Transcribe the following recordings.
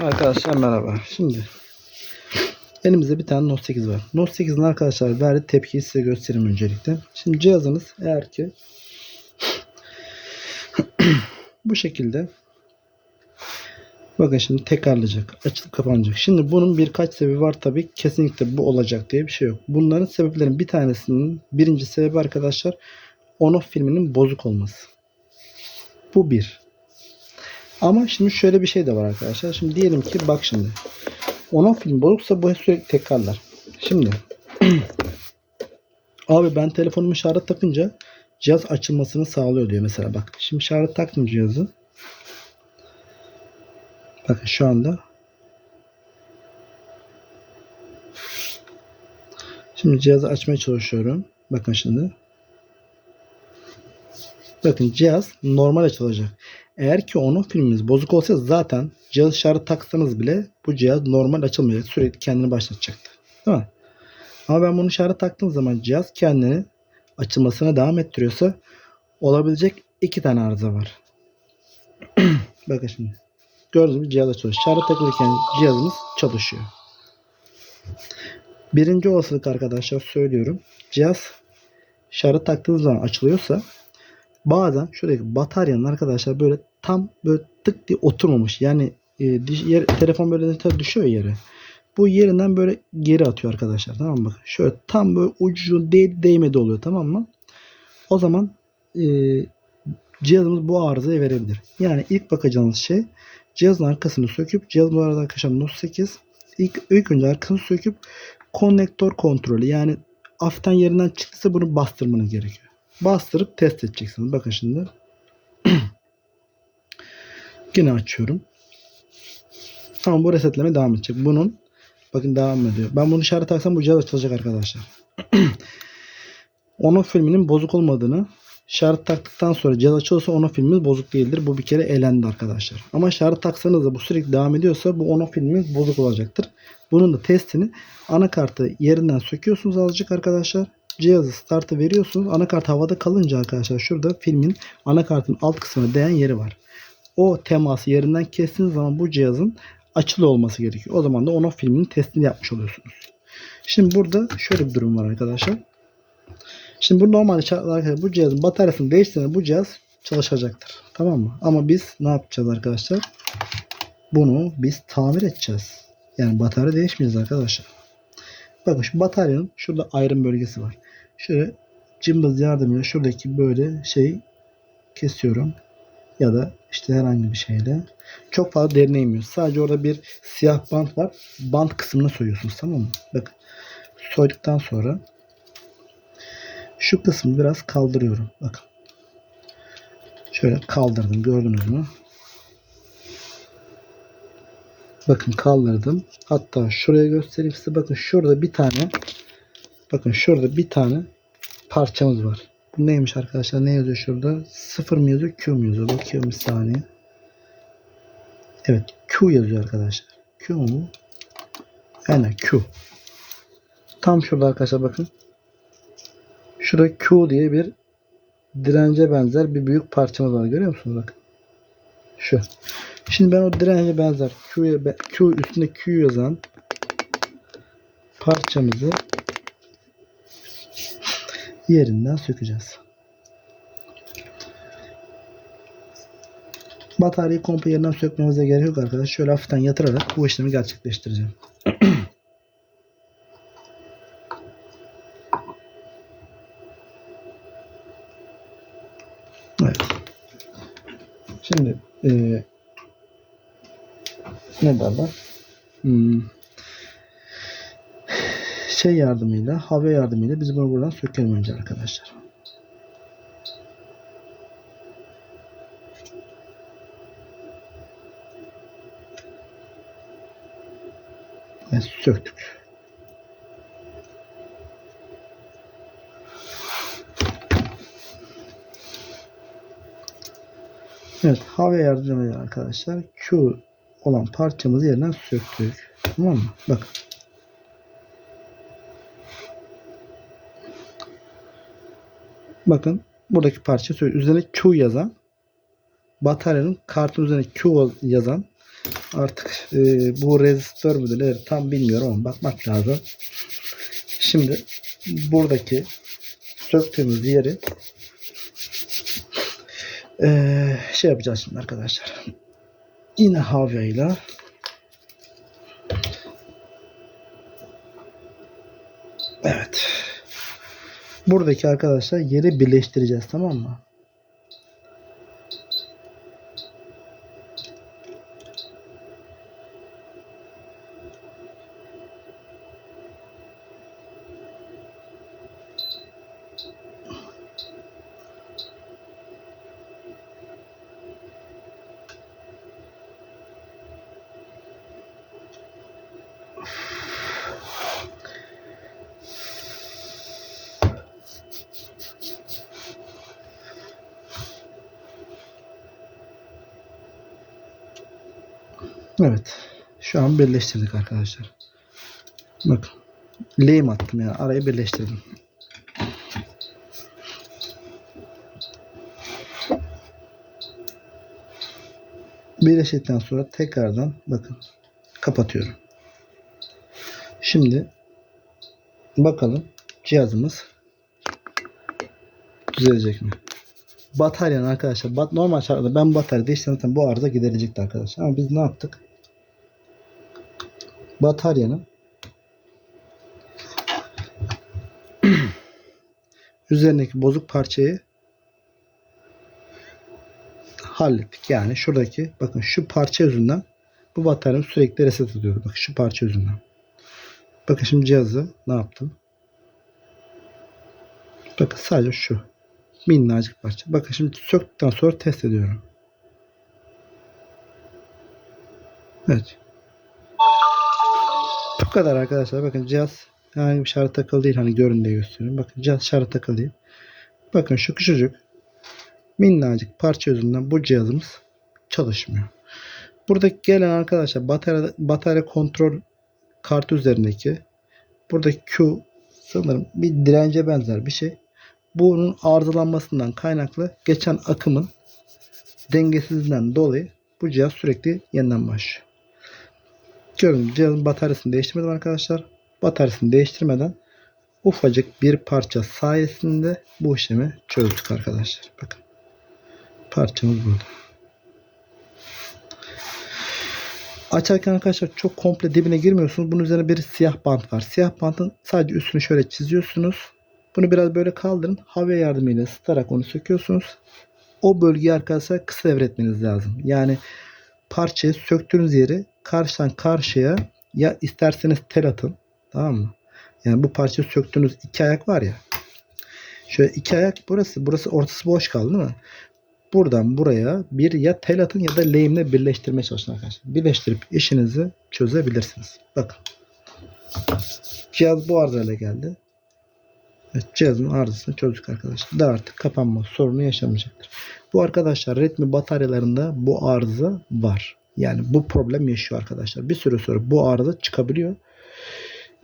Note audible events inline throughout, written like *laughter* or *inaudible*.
Arkadaşlar merhaba. Şimdi elimizde bir tane Note 8 var. Note 8'in arkadaşlar verdiği tepkiyi size göstereyim öncelikle. Şimdi cihazınız eğer ki *clears throat* bu şekilde bakın şimdi tekrarlayacak. Açılıp kapanacak. Şimdi bunun birkaç sebebi var tabii. Kesinlikle bu olacak diye bir şey yok. Bunların sebeplerin bir tanesinin birinci sebebi arkadaşlar on-off filminin bozuk olması. Bu bir. Ama şimdi şöyle bir şey de var arkadaşlar. Şimdi diyelim ki bak şimdi. Onun film bozuksa bu sürekli tekrarlar. Şimdi *clears throat* abi ben telefonumu şarja takınca cihaz açılmasını sağlıyor diyor mesela bak. Şimdi şarja taktım cihazı. Bakın şu anda Şimdi cihazı açmaya çalışıyorum. Bakın şimdi. Bakın cihaz normal açılacak. Eğer ki onun filminiz bozuk olsa zaten cihaz şarjı taksanız bile bu cihaz normal açılmayacak. Sürekli kendini başlatacaktı. Değil mi? Ama ben bunu şarjı taktığım zaman cihaz kendini açılmasına devam ettiriyorsa olabilecek iki tane arıza var. *clears throat* Bakın şimdi. Gördüğünüz cihaz açılıyor. Şarjı takılırken cihazımız çalışıyor. Birinci olasılık arkadaşlar söylüyorum. Cihaz şarjı taktığınız zaman açılıyorsa bazen şuradaki bataryanın arkadaşlar böyle tam böyle tık diye oturmamış. Yani e, yer, telefon böyle tabii düşüyor yere. Bu yerinden böyle geri atıyor arkadaşlar. Tamam mı? Bak şöyle tam böyle ucu değ, değmedi oluyor tamam mı? O zaman e, cihazımız bu arızayı verebilir. Yani ilk bakacağınız şey cihazın arkasını söküp cihaz bu arada arkadaşlar Note 8 ilk, ilk önce arkasını söküp konnektör kontrolü yani hafiften yerinden çıktıysa bunu bastırmanız gerekiyor bastırıp test edeceksiniz. Bakın şimdi. *clears throat* Yine açıyorum. Tamam bu resetleme devam edecek. Bunun bakın devam ediyor. Ben bunu işaret taksam bu cihaz açılacak arkadaşlar. *clears throat* onun filminin bozuk olmadığını şarj taktıktan sonra cihaz açılırsa onun filmimiz bozuk değildir. Bu bir kere elendi arkadaşlar. Ama şarj taksanız da bu sürekli devam ediyorsa bu onun filmimiz bozuk olacaktır. Bunun da testini anakartı yerinden söküyorsunuz azıcık arkadaşlar cihazı startı veriyorsunuz. Anakart havada kalınca arkadaşlar şurada filmin anakartın alt kısmına değen yeri var. O teması yerinden kestiğiniz zaman bu cihazın açılı olması gerekiyor. O zaman da onun filminin testini yapmış oluyorsunuz. Şimdi burada şöyle bir durum var arkadaşlar. Şimdi bu normalde arkadaşlar bu cihazın bataryasını değiştirdiğinde bu cihaz çalışacaktır. Tamam mı? Ama biz ne yapacağız arkadaşlar? Bunu biz tamir edeceğiz. Yani batarya değişmeyeceğiz arkadaşlar. Bakın şu bataryanın şurada ayrım bölgesi var. Şöyle cımbız yardımıyla şuradaki böyle şey kesiyorum. Ya da işte herhangi bir şeyle. Çok fazla derine inmiyor. Sadece orada bir siyah bant var. Bant kısmını soyuyorsunuz tamam mı? Bakın. Soyduktan sonra şu kısmı biraz kaldırıyorum. Bakın. Şöyle kaldırdım. Gördünüz mü? Bakın kaldırdım. Hatta şuraya göstereyim size. Bakın şurada bir tane bakın şurada bir tane parçamız var. Bu neymiş arkadaşlar? Ne yazıyor şurada? Sıfır mı yazıyor? Q mu yazıyor? Bakıyorum bir saniye. Evet. Q yazıyor arkadaşlar. Q mu? Aynen Q. Tam şurada arkadaşlar bakın. Şurada Q diye bir dirence benzer bir büyük parçamız var. Görüyor musunuz? Bakın. Şu. Şimdi ben o dirence benzer Q'ya Q üstünde Q yazan parçamızı yerinden sökeceğiz. Bataryayı komple yerinden sökmemize gerek yok arkadaşlar. Şöyle hafiften yatırarak bu işlemi gerçekleştireceğim. *clears throat* evet. Şimdi eee ne derler? Hmm. Şey yardımıyla, hava yardımıyla biz bunu buradan sökelim önce arkadaşlar. Ve söktük. Evet, hava yardımıyla arkadaşlar Q olan parçamızı yerinden söktük. Tamam mı? Bakın. Bakın buradaki parça söylüyor. Üzerine Q yazan bataryanın kartın üzerine Q yazan Artık e, bu rezistör müdür nedir tam bilmiyorum ama bakmak lazım. Şimdi buradaki söktüğümüz yeri e, şey yapacağız şimdi arkadaşlar. Yine havyayla Evet. Buradaki arkadaşlar yeri birleştireceğiz tamam mı? Evet. Şu an birleştirdik arkadaşlar. Bakın. Lehim attım yani. Arayı birleştirdim. Birleştikten sonra tekrardan bakın kapatıyorum. Şimdi bakalım cihazımız düzelecek mi? Bataryanın arkadaşlar bat, normal şartlarda ben batarya değiştirsem bu arıza giderecekti arkadaşlar. Ama biz ne yaptık? Bataryanın *clears throat* üzerindeki bozuk parçayı hallettik. Yani şuradaki bakın şu parça yüzünden bu bataryanın sürekli reset ediyordu. Bakın şu parça yüzünden. Bakın şimdi cihazı ne yaptım? Bakın sadece şu. Minnacık parça. Bakın şimdi söktükten sonra test ediyorum. Evet. Kadar arkadaşlar. Bakın cihaz herhangi bir şarj takılı değil. Hani görün diye gösteriyorum. Bakın cihaz şarj takılı değil. Bakın şu küçücük minnacık parça yüzünden bu cihazımız çalışmıyor. Buradaki gelen arkadaşlar batarya, batarya kontrol kartı üzerindeki buradaki Q sanırım bir dirence benzer bir şey. Bunun arızalanmasından kaynaklı geçen akımın dengesizliğinden dolayı bu cihaz sürekli yeniden başlıyor. Gördüğünüz cihazın bataryasını değiştirmedim arkadaşlar. Bataryasını değiştirmeden ufacık bir parça sayesinde bu işlemi çözdük arkadaşlar. Bakın. Parçamız burada. Açarken arkadaşlar çok komple dibine girmiyorsunuz. Bunun üzerine bir siyah bant var. Siyah bantın sadece üstünü şöyle çiziyorsunuz. Bunu biraz böyle kaldırın. Hava yardımıyla ısıtarak onu söküyorsunuz. O bölgeyi arkadaşlar kısa devretmeniz lazım. Yani parçayı söktüğünüz yeri karşıdan karşıya ya isterseniz tel atın. Tamam mı? Yani bu parçayı söktüğünüz iki ayak var ya. Şöyle iki ayak burası. Burası ortası boş kaldı değil mi? Buradan buraya bir ya tel atın ya da lehimle birleştirmeye çalışın arkadaşlar. Birleştirip işinizi çözebilirsiniz. Bakın. Cihaz bu arızayla geldi. Evet, cihazın arızasını çözdük arkadaşlar. Daha artık kapanma sorunu yaşamayacaktır. Bu arkadaşlar Redmi bataryalarında bu arıza var. Yani bu problem yaşıyor arkadaşlar. Bir süre sonra bu arıza çıkabiliyor.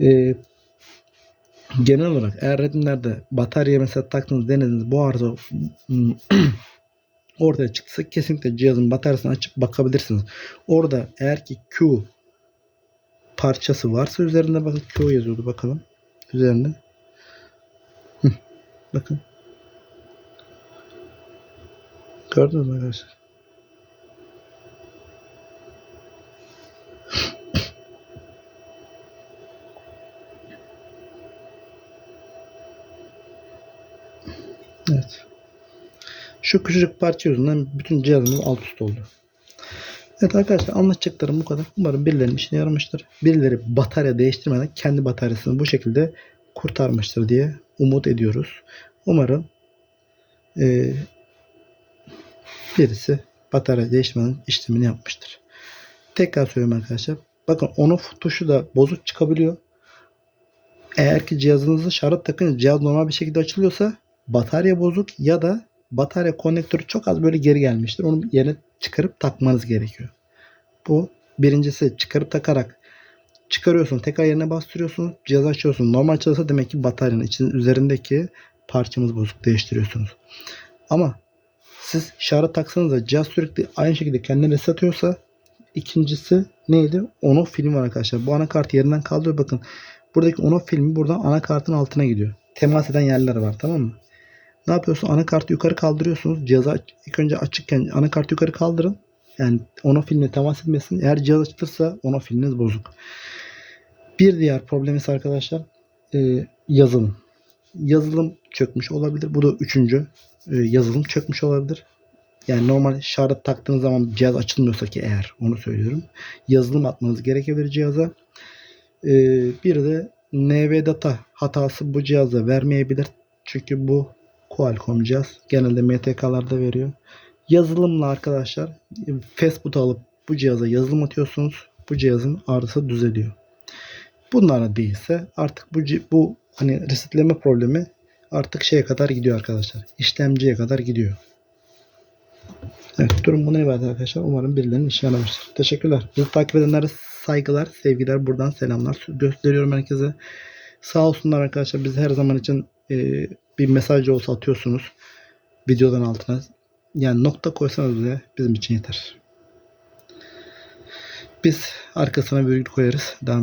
Ee, genel olarak eğer Redmi'lerde batarya mesela taktığınız denediniz bu arıza *clears throat* ortaya çıksa kesinlikle cihazın bataryasını açıp bakabilirsiniz. Orada eğer ki Q parçası varsa üzerinde bakın Q yazıyordu bakalım. Üzerinde. Bakın. Gördünüz mü arkadaşlar? Evet. Şu küçücük parça yüzünden bütün cihazımız alt üst oldu. Evet arkadaşlar anlatacaklarım bu kadar. Umarım birilerinin işine yaramıştır. Birileri batarya değiştirmeden kendi bataryasını bu şekilde kurtarmıştır diye umut ediyoruz. Umarım e, birisi batarya değiştirmeden işlemini yapmıştır. Tekrar söylüyorum arkadaşlar. Bakın on off tuşu da bozuk çıkabiliyor. Eğer ki cihazınızı şarj takınca cihaz normal bir şekilde açılıyorsa batarya bozuk ya da batarya konnektörü çok az böyle geri gelmiştir. Onu yerine çıkarıp takmanız gerekiyor. Bu birincisi çıkarıp takarak çıkarıyorsun tekrar yerine bastırıyorsun cihaz açıyorsun. Normal çalışsa demek ki bataryanın için üzerindeki parçamız bozuk değiştiriyorsunuz. Ama siz şarjı taksanız da cihaz sürekli aynı şekilde kendini reset İkincisi neydi? Ono film var arkadaşlar. Bu anakart yerinden kaldırıyor. Bakın buradaki ono filmi buradan anakartın altına gidiyor. Temas eden yerler var tamam mı? Ne yapıyorsun? Anakartı yukarı kaldırıyorsunuz. Cihaza ilk önce açıkken anakartı yukarı kaldırın. Yani ono filmle temas etmesin. Eğer cihaz açılırsa ono filminiz bozuk. Bir diğer problem arkadaşlar e, yazılım. Yazılım çökmüş olabilir. Bu da üçüncü e, yazılım çökmüş olabilir. Yani normal şarj taktığınız zaman cihaz açılmıyorsa ki eğer onu söylüyorum. Yazılım atmanız gerekebilir cihaza. E, bir de NV data hatası bu cihazda vermeyebilir. Çünkü bu Qualcomm cihaz. Genelde MTK'larda veriyor. Yazılımla arkadaşlar e, Facebook alıp bu cihaza yazılım atıyorsunuz. Bu cihazın arızası düzeliyor. Bunlar değilse artık bu bu hani resetleme problemi artık şeye kadar gidiyor arkadaşlar. İşlemciye kadar gidiyor. Evet durum buna ibaret arkadaşlar. Umarım birilerinin işe yaramıştır. Teşekkürler. Bizi takip edenlere saygılar, sevgiler. Buradan selamlar gösteriyorum herkese. Sağ olsunlar arkadaşlar. Biz her zaman için e, bir mesaj olsa atıyorsunuz. Videodan altına. Yani nokta koysanız bile bizim için yeter. Biz arkasına virgül koyarız. Devam